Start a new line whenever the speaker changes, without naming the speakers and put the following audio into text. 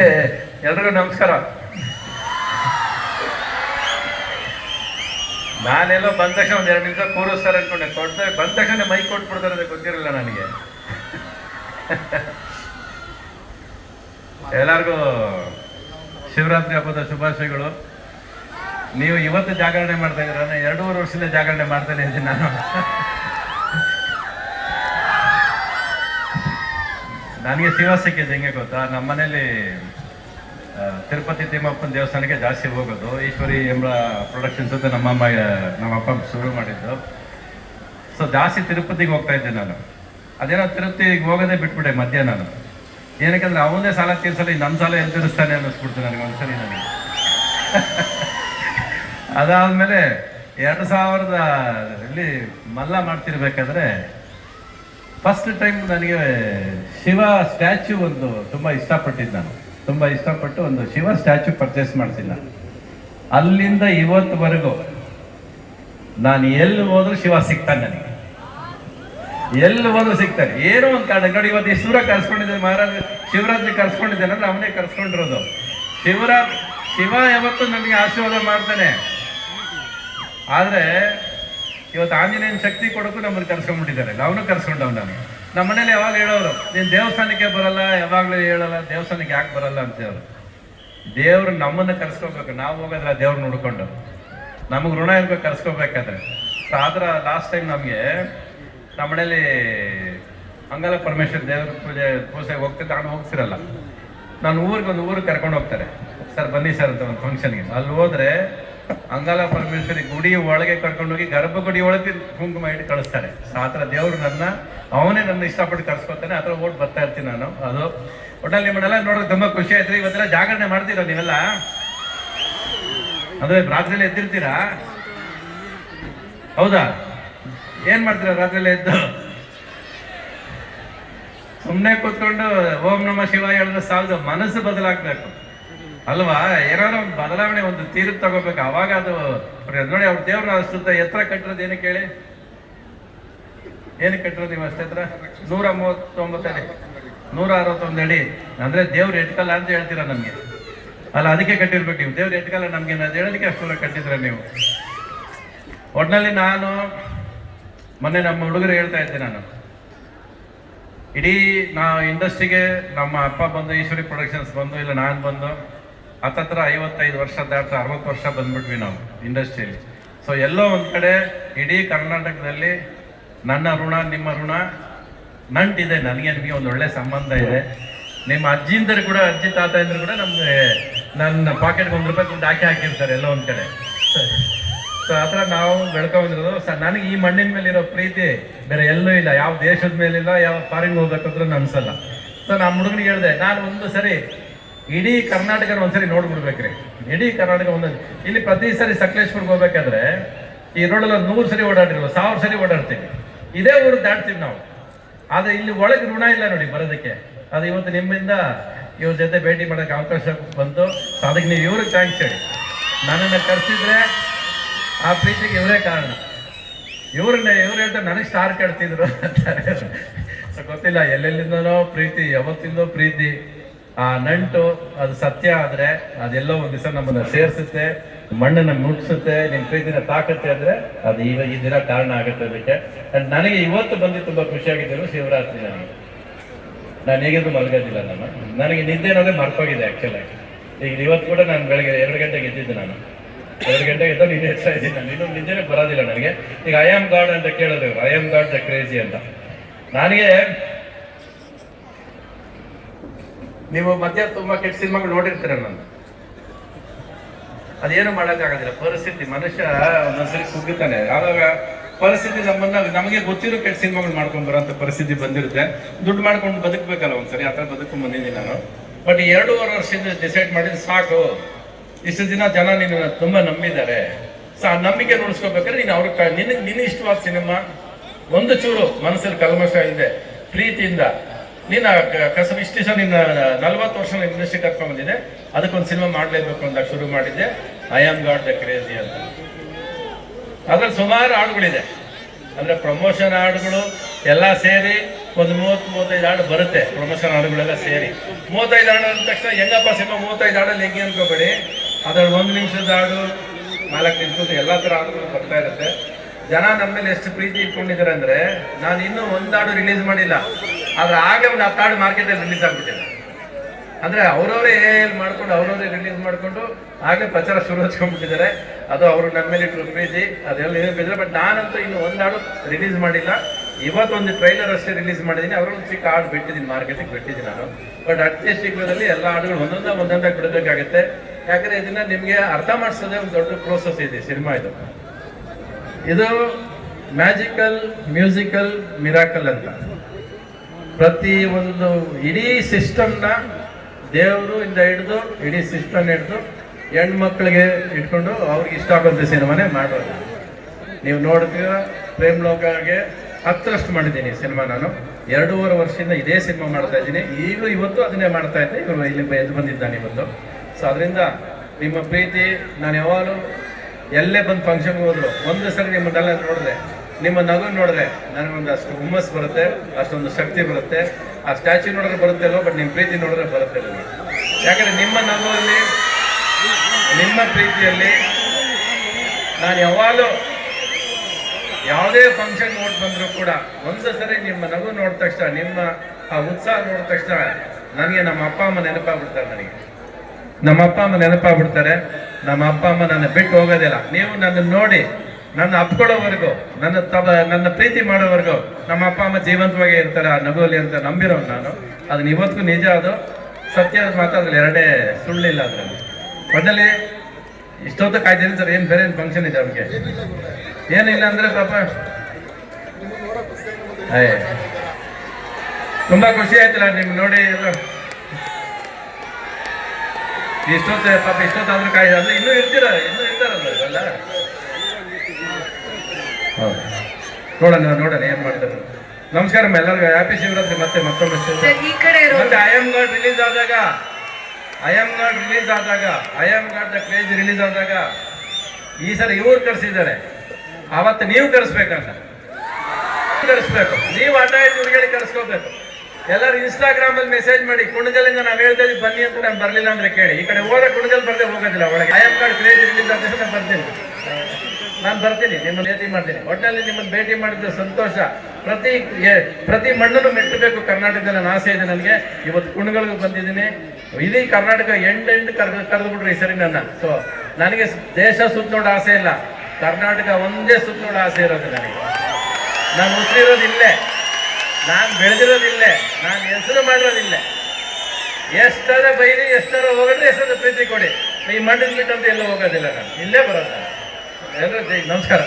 ಎಲ್ರಿಗೂ ನಮಸ್ಕಾರ. ನಾನೆಲ್ಲೋ ಬಂದ ತಕ್ಷಣ ಒಂದ್ ಎರಡು ನಿಮಿಷ ಕೂರಿಸ್ತಾರೆ ಅನ್ಕೊಂಡೆ. ಕೊಡ್ತಾರೆ ಬಂದ ತಕ್ಷಣ ಮೈ ಕೊಟ್ಬಿಡ್ತಾರೆ ಅಂತ ಗೊತ್ತಿರಲಿಲ್ಲ ನನಗೆ. ಎಲ್ಲರಿಗೂ ಶಿವರಾತ್ರಿ ಹಬ್ಬದ ಶುಭಾಶಯಗಳು. ನೀವು ಇವತ್ತು ಜಾಗರಣೆ ಮಾಡ್ತಾ ಇದ್ದೀರ? ಎರಡೂವರೆ ವರ್ಷದಿಂದ ಜಾಗರಣೆ ಮಾಡ್ತಾನೆ ಇದ್ದೀನಿ ನಾನು. ನನಗೆ ಶಿವ ಸಿಕ್ಕಿದ್ದು ಹೆಂಗೆ ಗೊತ್ತಾ? ನಮ್ಮ ಮನೇಲಿ ತಿರುಪತಿ ತಿಮ್ಮಪ್ಪನ ದೇವಸ್ಥಾನಕ್ಕೆ ಜಾಸ್ತಿ ಹೋಗೋದು. ಈಶ್ವರಿ ಎಂಬ ಪ್ರೊಡಕ್ಷನ್ಸ್ ಅಂತ ನಮ್ಮ ಅಮ್ಮ, ನಮ್ಮ ಅಪ್ಪ ಶುರು ಮಾಡಿದ್ದು. ಸೊ ಜಾಸ್ತಿ ತಿರುಪತಿಗೆ ಹೋಗ್ತಾ ಇದ್ದೆ ನಾನು. ಅದೇನೋ ತಿರುಪತಿಗೆ ಹೋಗೋದೇ ಬಿಟ್ಬಿಟ್ಟೆ ಮಧ್ಯ ನಾನು. ಏನಕ್ಕಂದ್ರೆ ಅವನೇ ಸಾಲ ತೀರ್ಸಲ್ಲ ನನ್ನ ಸಾಲ ಎಲ್ಲಿ ತೀರಿಸ್ತಾನೆ ಅನ್ನಿಸ್ಬಿಡ್ತು ನನಗೆ ಒಂದ್ಸರಿ ನನಗೆ ಅದಾದ್ಮೇಲೆ, ಎರಡು ಸಾವಿರದ ಇಲ್ಲಿ ಮಲ್ಲ ಮಾಡ್ತಿರ್ಬೇಕಾದ್ರೆ ಫಸ್ಟ್ ಟೈಮ್ ನನಗೆ ಶಿವ ಸ್ಟ್ಯಾಚ್ಯೂ ಒಂದು ತುಂಬ ಇಷ್ಟಪಟ್ಟಿದ್ದು ನಾನು. ತುಂಬ ಇಷ್ಟಪಟ್ಟು ಒಂದು ಶಿವ ಸ್ಟ್ಯಾಚು ಪರ್ಚೇಸ್ ಮಾಡಿಸಿಲ್ಲ. ಅಲ್ಲಿಂದ ಇವತ್ತುವರೆಗೂ ನಾನು ಎಲ್ಲಿ ಹೋದ್ರೂ ಶಿವ ಸಿಗ್ತಾನೆ ನನಗೆ. ಎಲ್ಲಿ ಹೋದ್ರೂ ಸಿಗ್ತಾರೆ ಏನೋ ಒಂದು ಕಾರಣ. ನೋಡಿ, ಇವತ್ತು ಈ ಸೂರ್ಯ ಕರ್ಸ್ಕೊಂಡಿದ್ದೆ ಮಹಾರಾಜ. ಶಿವರಾತ್ರಿ ಕರ್ಸ್ಕೊಂಡಿದ್ದೇನೆ ಅಂದ್ರೆ ಅವನೇ ಕರ್ಸ್ಕೊಂಡಿರೋದು. ಶಿವರಾ ಶಿವ ಯಾವತ್ತು ನನಗೆ ಆಶೀರ್ವಾದ ಮಾಡ್ತಾನೆ. ಆದ್ರೆ ಇವತ್ತು ಆಂಜನೇಯನ ಶಕ್ತಿ ಕೊಡೋಕ್ಕೂ ನಮ್ಮನ್ನು ಕರ್ಸ್ಕೊಂಡ್ಬಿಟ್ಟಿದ್ದಾರೆ. ಅವನು ಕರ್ಸ್ಕೊಂಡವ್ ನಾನು. ನಮ್ಮ ಮನೇಲಿ ಯಾವಾಗ ಹೇಳೋರು, ನೀನು ದೇವಸ್ಥಾನಕ್ಕೆ ಬರಲ್ಲ, ಯಾವಾಗಲೂ ಹೇಳಲ್ಲ, ದೇವಸ್ಥಾನಕ್ಕೆ ಯಾಕೆ ಬರಲ್ಲ ಅಂತ ಹೇಳೋರು. ದೇವ್ರು ನಮ್ಮನ್ನ ಕರ್ಸ್ಕೋಬೇಕು. ನಾವು ಹೋಗೋದ್ರ ದೇವ್ರು ನೋಡ್ಕೊಂಡು ನಮಗೆ ಋಣ ಇರ್ಬೇಕು ಕರ್ಸ್ಕೋಬೇಕಾದ್ರೆ. ಆದ್ರ ಲಾಸ್ಟ್ ಟೈಮ್ ನಮಗೆ ನಮ್ಮ ಮನೇಲಿ ಅಂಗಲ ಪರಮೇಶ್ವರ ದೇವ್ರ ಪೂಜೆ ಪೂಜೆಗೆ ಹೋಗ್ತಿದ್ದೆ ನಾನು ಹೋಗ್ತಿರಲ್ಲ. ನಾನು ಊರಿಗೆ ಒಂದು ಊರಿಗೆ ಕರ್ಕೊಂಡು ಹೋಗ್ತಾರೆ. ಸರ್ ಬನ್ನಿ ಸರ್ ಅಂತ ಒಂದು ಫಂಕ್ಷನ್ಗೆ ಅಲ್ಲಿ ಹೋದ್ರೆ ಅಂಗಾಲ ಪರಮೇಶ್ವರಿ ಗುಡಿ ಒಳಗೆ ಕರ್ಕೊಂಡೋಗಿ ಗರ್ಭಗುಡಿ ಒಳಗೆ ಕುಂಕುಮ ಇಟ್ಟು ಕಳಿಸ್ತಾರೆ. ಆ ಥರ ದೇವ್ರು ನನ್ನ ಅವನೇ ನನ್ನ ಇಷ್ಟಪಟ್ಟು ಕರ್ಸ್ಕೊತಾನೆ ಆ ಥರ ಓಟ್ ಬರ್ತಾ ಇರ್ತೀನಿ ನಾನು. ಅದು. ಒಟ್ಟಲ್ಲಿ ನಿಮ್ಮನ್ನೆಲ್ಲ ನೋಡೋದು ತುಂಬಾ ಖುಷಿ ಆಯ್ತು. ಇವತ್ತೆಲ್ಲ ಜಾಗರಣೆ ಮಾಡ್ತೀರಾ ನೀವೆಲ್ಲ? ಅಂದ್ರೆ ರಾತ್ರಿಯಲ್ಲಿ ಎದ್ದಿರ್ತೀರಾ? ಹೌದಾ? ಏನ್ ಮಾಡ್ತೀರಾ ರಾತ್ರಿಯಲ್ಲಿ ಎದ್ದು? ಸುಮ್ಮನೆ ಕೂತ್ಕೊಂಡು ಓಂ ನಮ ಶಿವ ಹೇಳಿದ್ರೆ ಸಾಲದು ಮನಸ್ಸು ಬದಲಾಗ್ಬೇಕು. ಅಲ್ವಾ? ಏನಾದ್ರು ಒಂದು ಬದಲಾವಣೆ, ಒಂದು ತೀರ್ಪು ತಗೋಬೇಕು. ಅವಾಗ ಅದು ನೋಡಿ ಅವ್ರ ದೇವ್ರನ್ನ ಅಷ್ಟು ಎತ್ತರ ಕಟ್ಟಿರೋದು ಏನಕ್ಕೆ ಹೇಳಿ? ಏನು ಕಟ್ಟಿರೋದು ನೀವು ಅಷ್ಟೇ ಹತ್ರ? ನೂರ ಮೂವತ್ತೊಂಬತ್ತು ಅಡಿ ನೂರ ಅರವತ್ತೊಂದು ಅಡಿ ಅಂದ್ರೆ ದೇವ್ರ ಎಟ್ಕಲ್ಲ ಅಂತ ಹೇಳ್ತೀರಾ ನಮಗೆ? ಅಲ್ಲ, ಅದಕ್ಕೆ ಕಟ್ಟಿರ್ಬೇಕು ನೀವು. ದೇವ್ರ ಎಟ್ಕಲ್ಲ ನಮ್ಗೆ ಹೇಳೋದಕ್ಕೆ ಅಷ್ಟು ಕಟ್ಟಿದ್ರ ನೀವು? ಒಟ್ನಲ್ಲಿ ನಾನು, ಮೊನ್ನೆ ನಮ್ಮ ಹುಡುಗರು ಹೇಳ್ತಾ ಇದ್ದೆ ನಾನು. ಇಡೀ ನಾ ಇಂಡಸ್ಟ್ರಿಗೆ ನಮ್ಮ ಅಪ್ಪ ಬಂದು, ಈಶ್ವರಿ ಪ್ರೊಡಕ್ಷನ್ಸ್ ಬಂದು, ಇಲ್ಲ ನಾನು ಬಂದು ಹತ್ತತ್ರ ಐವತ್ತೈದು ವರ್ಷ ದಾಟ ಅರವತ್ತು ವರ್ಷ ಬಂದ್ಬಿಟ್ವಿ ನಾವು ಇಂಡಸ್ಟ್ರಿಯಲ್ಲಿ ಸೊ ಎಲ್ಲೋ ಒಂದು ಕಡೆ ಇಡೀ ಕರ್ನಾಟಕದಲ್ಲಿ ನನ್ನ ಋಣ, ನಿಮ್ಮ ಋಣ, ನಂಟಿದೆ, ನನಗೆ ನಿಮಗೆ ಒಂದು ಒಳ್ಳೆ ಸಂಬಂಧ ಇದೆ. ನಿಮ್ಮ ಅಜ್ಜಿಂದರು ಕೂಡ, ಅಜ್ಜಿ ತಾತ ಇದ್ರು ಕೂಡ ನಮಗೆ ನನ್ನ ಪಾಕೆಟ್ಗೆ ಒಂದು ರೂಪಾಯಿ ದುಡ್ಡು ಹಾಕಿ ಹಾಕಿರ್ತಾರೆ ಎಲ್ಲೋ ಒಂದು ಕಡೆ. ಸೊ ಆ ಥರ ನಾವು ಬೆಳ್ಕೊಂಡಿರೋದು ಸರ್ ನನಗೆ ಈ ಮಣ್ಣಿನ ಮೇಲೆ ಇರೋ ಪ್ರೀತಿ ಬೇರೆ ಎಲ್ಲೂ ಇಲ್ಲ. ಯಾವ ದೇಶದ ಮೇಲಿಲ್ಲ, ಯಾವ ಫಾರಿನ್ ಹೋಗ್ಬೇಕಂದ್ರೂ ಅನ್ಸಲ್ಲ ಸೊ ನಮ್ಮ ಹುಡುಗನಿಗೆ ಹೇಳಿದೆ, ನಾನು ಒಂದು ಸರಿ ಇಡೀ ಕರ್ನಾಟಕ ಒಂದ್ಸರಿ ನೋಡ್ಬಿಡ್ಬೇಕ್ರಿ. ಇಡೀ ಕರ್ನಾಟಕ ಒಂದೊಂದು ಇಲ್ಲಿ ಪ್ರತಿ ಸರಿ ಸಕಲೇಶ್ಪುರ್ಗೆ ಹೋಗ್ಬೇಕಾದ್ರೆ ಈ ರೋಡಲ್ಲಿ ನೂರು ಸರಿ ಓಡಾಡಿರ್ಬೋದು ಸಾವಿರ ಸರಿ ಓಡಾಡ್ತೀವಿ. ಇದೇ ಊರು ದಾಟ್ತೀವಿ ನಾವು. ಆದ್ರೆ ಇಲ್ಲಿ ಒಳಗೆ ಋಣ ಇಲ್ಲ ನೋಡಿ ಬರೋದಕ್ಕೆ. ಅದು ಇವತ್ತು ನಿಮ್ಮಿಂದ ಇವ್ರ ಜೊತೆ ಭೇಟಿ ಮಾಡೋಕೆ ಅವಕಾಶ ಬಂತು. ಅದಕ್ಕೆ ನೀವು ಇವ್ರಿಗೆ ಥ್ಯಾಂಕ್ಸ್ ಹೇಳಿ. ನನ್ನನ್ನು ಕರೆಸಿದ್ರೆ ಆ ಪ್ರೀತಿಗೆ ಇವರೇ ಕಾರಣ. ಇವ್ರನ್ನ, ಇವ್ರು ಹೇಳ್ತಾರೆ, ನನಗೆ ಸ್ಟಾರ್ ಕೇಳ್ತಿದ್ರು ಗೊತ್ತಿಲ್ಲ, ಎಲ್ಲೆಲ್ಲಿಂದನೋ ಪ್ರೀತಿ, ಯಾವತ್ತಿಂದೋ ಪ್ರೀತಿ. ಆ ನಂಟು, ಅದು ಸತ್ಯ ಆದರೆ ಅದೆಲ್ಲೋ ಒಂದು ದಿವಸ ನಮ್ಮನ್ನ ಸೇರ್ಸುತ್ತೆ, ಮಣ್ಣನ್ನ ಮುಟ್ಸುತ್ತೆ ನಿಮ್ಮ ಪ್ರೀತಿನ ತಾಕತ್ತೆ ಅಂದರೆ ಅದು ಈಗ ಈ ದಿನ ಕಾರಣ ಆಗುತ್ತೆ ಅದಕ್ಕೆ. ಅಂಡ್ ನನಗೆ ಇವತ್ತು ಬಂದು ತುಂಬಾ ಖುಷಿಯಾಗಿದ್ದರು ಶಿವರಾತ್ರಿ ನನಗೆ ನಾನು ಹೇಗಿದ್ರು ಮಲಗೋದಿಲ್ಲ ನಾನು. ನನಗೆ ನಿದ್ದೆ ಅನ್ನೋದೇ ಮರ್ತೋಗಿದೆ ಆಕ್ಚುಲಿ ಈಗ ಇವತ್ತು ಕೂಡ ನಾನು ಬೆಳಗ್ಗೆ ಎರಡು ಗಂಟೆಗೆ ಎದ್ದಿದ್ದೆ ನಾನು. ಎರಡು ಗಂಟೆಗೆ ಎದ್ದು ನೀನು ಹೆಚ್ಚಾ ಇದ್ದೀನಿ ನಾನು. ಇನ್ನೊಂದು ನಿದ್ದೆನೇ ಬರೋದಿಲ್ಲ ನನಗೆ. ಈಗ ಐ ಆಮ್ ಗಾಡ್ ಅಂತ ಕೇಳಿದ್ರು I am God the crazy ಅಂತ. ನನಗೆ ನೀವು ಮಧ್ಯ ತುಂಬಾ ಕೆಟ್ಟ ಸಿನಿಮಾಗಳು ನೋಡಿರ್ತೀರ ನಾನು ಅದೇನು ಮಾಡೋಕ್ಕಾಗೋದಿಲ್ಲ. ಪರಿಸ್ಥಿತಿ, ಮನುಷ್ಯ ಒಂದೊಂದ್ಸರಿ ಕುಗ್ಗುತ್ತಾನೆ. ಆವಾಗ ಪರಿಸ್ಥಿತಿ ನಮ್ಮನ್ನ, ನಮಗೆ ಗೊತ್ತಿರೋ ಕೆಟ್ಟ ಸಿನಿಮಾಗಳು ಮಾಡ್ಕೊಂಡ್ ಬರೋಂಥ ಪರಿಸ್ಥಿತಿ ಬಂದಿರುತ್ತೆ. ದುಡ್ಡು ಮಾಡ್ಕೊಂಡು ಬದುಕಬೇಕಲ್ಲ ಒಂದ್ಸರಿ. ಆ ಥರ ಬದುಕೊಂಡ್ ಬಂದಿದ್ದೀನಿ ನಾನು ಬಟ್ ಎರಡೂವರೆ ವರ್ಷದಿಂದ ಡಿಸೈಡ್ ಮಾಡಿದ್ರೆ ಸಾಕು. ಇಷ್ಟು ದಿನ ಜನ ನಿನ್ನ ತುಂಬಾ ನಂಬಿದ್ದಾರೆ. ಸೊ, ಆ ನಂಬಿಕೆ ನೋಡ್ಸ್ಕೋಬೇಕಾದ್ರೆ ನೀನು ಅವ್ರ ನಿನಗೆ ನಿನ್ನ ಇಷ್ಟವಾದ ಸಿನಿಮಾ ಒಂದು ಚೂರು ಮನಸ್ಸಲ್ಲಿ ಕಲ್ಮಶ ಇದೆ. ಪ್ರೀತಿಯಿಂದ. ನೀನು ಕಸಬ್ ದಿವಸ ನಿನ್ನ ನಲ್ವತ್ತು ವರ್ಷ ಇಂಡಸ್ಟ್ರಿ ಕರ್ಕೊಂಡು ಬಂದಿದೆ ಅದಕ್ಕೊಂದು ಸಿನಿಮಾ ಮಾಡಲೇಬೇಕು ಅಂತ ಶುರು ಮಾಡಿದ್ದೆ. I am God the crazy ಅಂತ. ಅದ್ರಲ್ಲಿ ಸುಮಾರು ಹಾಡುಗಳಿದೆ. ಅಂದರೆ ಪ್ರಮೋಷನ್ ಹಾಡುಗಳು ಎಲ್ಲ ಸೇರಿ ಒಂದು ಮೂವತ್ತು, ಮೂವತ್ತೈದು ಹಾಡು ಬರುತ್ತೆ. ಪ್ರಮೋಷನ್ ಹಾಡುಗಳೆಲ್ಲ ಸೇರಿ. ಮೂವತ್ತೈದು ಹಾಡು ಅಂದ ತಕ್ಷಣ ಹೆಂಗಪ್ಪ ಸಿನಿಮಾ ಮೂವತ್ತೈದು ಹಾಡಲ್ಲಿ ಹೆಂಗೆ ಅನ್ಕೋಬೇಡಿ. ಅದ್ರಲ್ಲಿ ಒಂದು ನಿಮಿಷದ ಹಾಡು, ನಾಲ್ಕು ನಿಮಿಷದ ಎಲ್ಲ ಥರ ಹಾಡುಗಳು ಬರ್ತಾ ಇರುತ್ತೆ. ಜನ ನಮ್ಮ ಮೇಲೆ ಎಷ್ಟು ಪ್ರೀತಿ ಇಟ್ಕೊಂಡಿದ್ದಾರೆ ಅಂದ್ರೆ ನಾನು ಇನ್ನೂ ಒಂದು ಹಾಡು ರಿಲೀಸ್ ಮಾಡಿಲ್ಲ. ಆದ್ರೆ ಆಗಲೇ ಒಂದು ಹತ್ತು ಹಾಡು ಮಾರ್ಕೆಟಲ್ಲಿ ರಿಲೀಸ್ ಆಗ್ಬಿಟ್ಟಿದೆ. ಅಂದ್ರೆ ಅವರವರೇ ಮಾಡ್ಕೊಂಡು ಅವರವರೇ ರಿಲೀಸ್ ಮಾಡಿಕೊಂಡು ಆಗಲೇ ಪ್ರಚಾರ ಶುರು ಹಚ್ಕೊಂಡ್ಬಿಟ್ಟಿದ್ದಾರೆ. ಅದು ಅವರು ನಮ್ಮ ಮೇಲೆ ಇಟ್ಟರು ಪ್ರೀತಿ, ಅದೆಲ್ಲ ಇದೆ ಬಟ್ ನಾನಂತೂ ಇನ್ನು ಒಂದಾಡು ರಿಲೀಸ್ ಮಾಡಿಲ್ಲ. ಇವತ್ತೊಂದು ಟ್ರೈಲರ್ ಅಷ್ಟೇ ರಿಲೀಸ್ ಮಾಡಿದ್ದೀನಿ ಅವರೊಂದು ಚಿಕ್ಕ ಹಾಡು ಬಿಟ್ಟಿದ್ದೀನಿ ಮಾರ್ಕೆಟಿಗೆ ಬಿಟ್ಟಿದ್ದೀನಿ ನಾನು. ಬಟ್ ಅತಿ ಶೀಘ್ರದಲ್ಲಿ ಎಲ್ಲ ಹಾಡುಗಳು ಒಂದೊಂದೇ ಒಂದೊಂದಾಗಿ ಬಿಡಬೇಕಾಗುತ್ತೆ. ಯಾಕಂದ್ರೆ ಇದನ್ನ ನಿಮಗೆ ಅರ್ಥ ಮಾಡಿಸೋದೇ ಒಂದು ದೊಡ್ಡ ಪ್ರೋಸೆಸ್ ಇದೆ ಸಿನಿಮಾ ಇದು. ಇದು ಮ್ಯಾಜಿಕಲ್, ಮ್ಯೂಸಿಕಲ್, ಮಿರಾಕಲ್ ಅಂತ. ಪ್ರತಿ ಒಂದು ಇಡೀ ಸಿಸ್ಟಮ್ನ ದೇವರು ಇಂದ ಹಿಡಿದು, ಇಡೀ ಸಿಸ್ಟಮ್ ಹಿಡಿದು ಹೆಣ್ಮಕ್ಳಿಗೆ ಇಟ್ಕೊಂಡು ಅವ್ರಿಗೆ ಇಷ್ಟ ಆಗೋಂಥ ಸಿನಿಮಾನೆ ಮಾಡೋದು. ನೀವು ನೋಡಿದ್ರೆ ಪ್ರೇಮ್ ಲೋಕಗೆ ಹತ್ತರಷ್ಟು ಮಾಡಿದ್ದೀನಿ ಸಿನಿಮಾ ನಾನು. ಎರಡೂವರೆ ವರ್ಷದಿಂದ ಇದೇ ಸಿನಿಮಾ ಮಾಡ್ತಾ ಇದ್ದೀನಿ. ಈಗಲೂ ಇವತ್ತು ಅದನ್ನೇ ಮಾಡ್ತಾ ಇದ್ದೆ. ಇವರು ಇಲ್ಲಿ ಎದ್ದು ಬಂದಿದ್ದಾನೆ ಇವತ್ತು. ಸೊ, ಅದರಿಂದ ನಿಮ್ಮ ಪ್ರೀತಿ, ನಾನು ಯಾವಾಗಲೂ ಎಲ್ಲೇ ಬಂದು ಫಂಕ್ಷನ್ಗೆ ಹೋದ್ರು. ಒಂದು ಸರಿ ನಿಮ್ಮನ್ನೆಲ್ಲ ನೋಡಿದೆ. ನಿಮ್ಮ ನಗು ನೋಡಿದ್ರೆ ನನಗೊಂದು ಅಷ್ಟು ಹುಮ್ಮಸ್ ಬರುತ್ತೆ, ಅಷ್ಟೊಂದು ಶಕ್ತಿ ಬರುತ್ತೆ. ಆ ಸ್ಟ್ಯಾಚ್ಯೂ ನೋಡಿದ್ರೆ ಬರುತ್ತೆ ಅಲ್ವ ಬಟ್ ನಿಮ್ಮ ಪ್ರೀತಿ ನೋಡಿದ್ರೆ ಬರುತ್ತೆ ಅಲ್ವ? ಯಾಕಂದರೆ ನಿಮ್ಮ ನಗುವಲ್ಲಿ, ನಿಮ್ಮ ಪ್ರೀತಿಯಲ್ಲಿ ನಾನು ಯಾವಾಗಲೂ ಯಾವುದೇ ಫಂಕ್ಷನ್ ನೋಡಿ ಬಂದರೂ ಕೂಡ ಒಂದು ಸರಿ ನಿಮ್ಮ ನಗು ನೋಡಿದ ತಕ್ಷಣ, ನಿಮ್ಮ ಆ ಉತ್ಸಾಹ ನೋಡಿದ ತಕ್ಷಣ, ನನಗೆ ನಮ್ಮ ಅಪ್ಪ ಅಮ್ಮ ನೆನಪಾಗ್ಬಿಡ್ತಾರೆ ನನಗೆ. ನಮ್ಮ ಅಪ್ಪ ಅಮ್ಮ ನೆನಪಾಗ್ಬಿಡ್ತಾರೆ. ನಮ್ಮ ಅಪ್ಪ ಅಮ್ಮ ನನ್ನ ಬಿಟ್ಟು ಹೋಗೋದಿಲ್ಲ. ನೀವು ನನ್ನ ನೋಡಿ ನನ್ನ ಅಪ್ಕೊಳ್ಳೋವರೆಗೂ ನನ್ನ ತಬ ನನ್ನ ಪ್ರೀತಿ ಮಾಡೋವರೆಗೂ ನಮ್ಮ ಅಪ್ಪ ಅಮ್ಮ ಜೀವಂತವಾಗಿ ಇರ್ತಾರೆ ಆ ನಗುವಲ್ಲಿ ಅಂತ ನಂಬಿರೋ ನಾನು. ಅದನ್ನ ಇವತ್ತಿಗೂ ನಿಜ ಅದು. ಸತ್ಯ ಮಾತಾಡಲಿ ಎರಡೇ ಸುಳ್ಳಿಲ್ಲ ಅದರಲ್ಲಿ. ಒಟ್ಟಲ್ಲಿ ಇಷ್ಟೊತ್ತು ಕಾಯ್ತೀನಿ ಸರ್ ಏನು ಬೇರೆ ಏನು ಫಂಕ್ಷನ್ ಇದೆ ಅವ್ರಿಗೆ? ಏನಿಲ್ಲ ಅಂದ್ರೆ ಪಾಪ ತುಂಬಾ ಖುಷಿ ಆಯ್ತಲ್ಲ ನಿಮ್ಗೆ ನೋಡಿ ಎಲ್ಲ. ಇಷ್ಟೊತ್ತು ಪಾಪ ಇಷ್ಟೊತ್ತಾದ್ರೂ ಕಾಯ್ದೆ ಅಂದ್ರೆ ಇನ್ನೂ ಇರ್ತೀರ ಇನ್ನೂ ಇರ್ತಾರಲ್ಲ ಇವೆಲ್ಲ? ಹೌದು. ನೋಡೋಣ ನೋಡೋಣ ಏನ್ ಮಾಡ್ತಾರೆ. ನಮಸ್ಕಾರ ಎಲ್ಲರಿಗೂ. ಹ್ಯಾಪಿ ಶಿವರಾತ್ರಿ. ಮತ್ತೆ ಮತ್ತೊಮ್ಮೆ ಮತ್ತೆ ಐ ಆಮ್ ಗಾಡ್ ರಿಲೀಸ್ ಆದಾಗ ಐ ಆಮ್ ಗಾಡ್ ರಿಲೀಸ್ ಆದಾಗ I am God the craze release ಆದಾಗ ಈ ಸಲ ಇವ್ರು ಕರೆಸಿದ್ದಾರೆ. ಅವತ್ತು ನೀವು ಕರೆಸ್ಬೇಕಂತ. ಕರೆಸ್ಬೇಕು. ನೀವು ಅಡ್ಡ ಹೇಳಿ ಕರೆಸ್ಕೋಬೇಕು. ಎಲ್ಲರೂ ಇನ್ಸ್ಟಾಗ್ರಾಮ್ ಅಲ್ಲಿ ಮೆಸೇಜ್ ಮಾಡಿ, ಕುಣಗಲಿಂದ ನಾವು ಹೇಳ್ತಾ ಬನ್ನಿ ಅಂತ ನಾನು ಬರ್ಲಿಲ್ಲ ಅಂದ್ರೆ ಕೇಳಿ. ಈ ಕಡೆ ಹೋದ ಕುಣಗಲ್ ಬರ್ದೆ ಹೋಗೋದಿಲ್ಲ ಒಳಗೆ. ಐ ಆಮ್ ಕಾರ್ಡ್ ಕ್ರೇಜ್ ಇರಲಿಲ್ಲ ಅಂತ ನಾನು ಬರ್ತೀನಿ. ನಾನು ಬರ್ತೀನಿ, ನಿಮ್ಮನ್ನು ಭೇಟಿ ಮಾಡ್ತೀನಿ. ಒಟ್ಟಿನಲ್ಲಿ ನಿಮ್ಮನ್ನು ಭೇಟಿ ಮಾಡಿದ ಸಂತೋಷ. ಪ್ರತಿ ಪ್ರತಿ ಮಣ್ಣನ್ನು ಮೆಟ್ಟಬೇಕು ಕರ್ನಾಟಕದಲ್ಲಿ ನನ್ನ ಆಸೆ ಇದೆ ನನಗೆ. ಇವತ್ತು ಕುಣಗಲ್ಗೆ ಬಂದಿದ್ದೀನಿ. ಇಡೀ ಕರ್ನಾಟಕ ಎಂಡ್ ಎಂಡ್ ಕರೆದು ಕರೆದು ಬಿಡ್ರಿ ಈ ಸರಿ ನನ್ನ. ಸೊ ನನಗೆ ದೇಶ ಸುತ್ತ ನೋಡೋ ಆಸೆ ಇಲ್ಲ. ಕರ್ನಾಟಕ ಒಂದೇ ಸುತ್ತ ನೋಡೋ ಆಸೆ ಇರೋದು ನನಗೆ. ನಾನು ಹುಟ್ಟಿರೋದು ಇಲ್ಲೇ. ನಾನು ಬೆಳೆದಿರೋದಿಲ್ಲ. ನಾನು ಹೆಸರು ಮಾಡಿರೋದಿಲ್ಲ. ಎಷ್ಟರ ಬೈರಿ, ಎಷ್ಟರ ಹೋಗಿದ್ರೆ ಎಷ್ಟರ ಪ್ರೀತಿ ಕೊಡಿ. ಈ ಮಣ್ಣಿನ ಬಿಟ್ಟಂತ ಎಲ್ಲೂ ಹೋಗೋದಿಲ್ಲ ನಾನು. ಇಲ್ಲೇ ಬರೋದು ಎಲ್ಲರೂ ನಮಸ್ಕಾರ.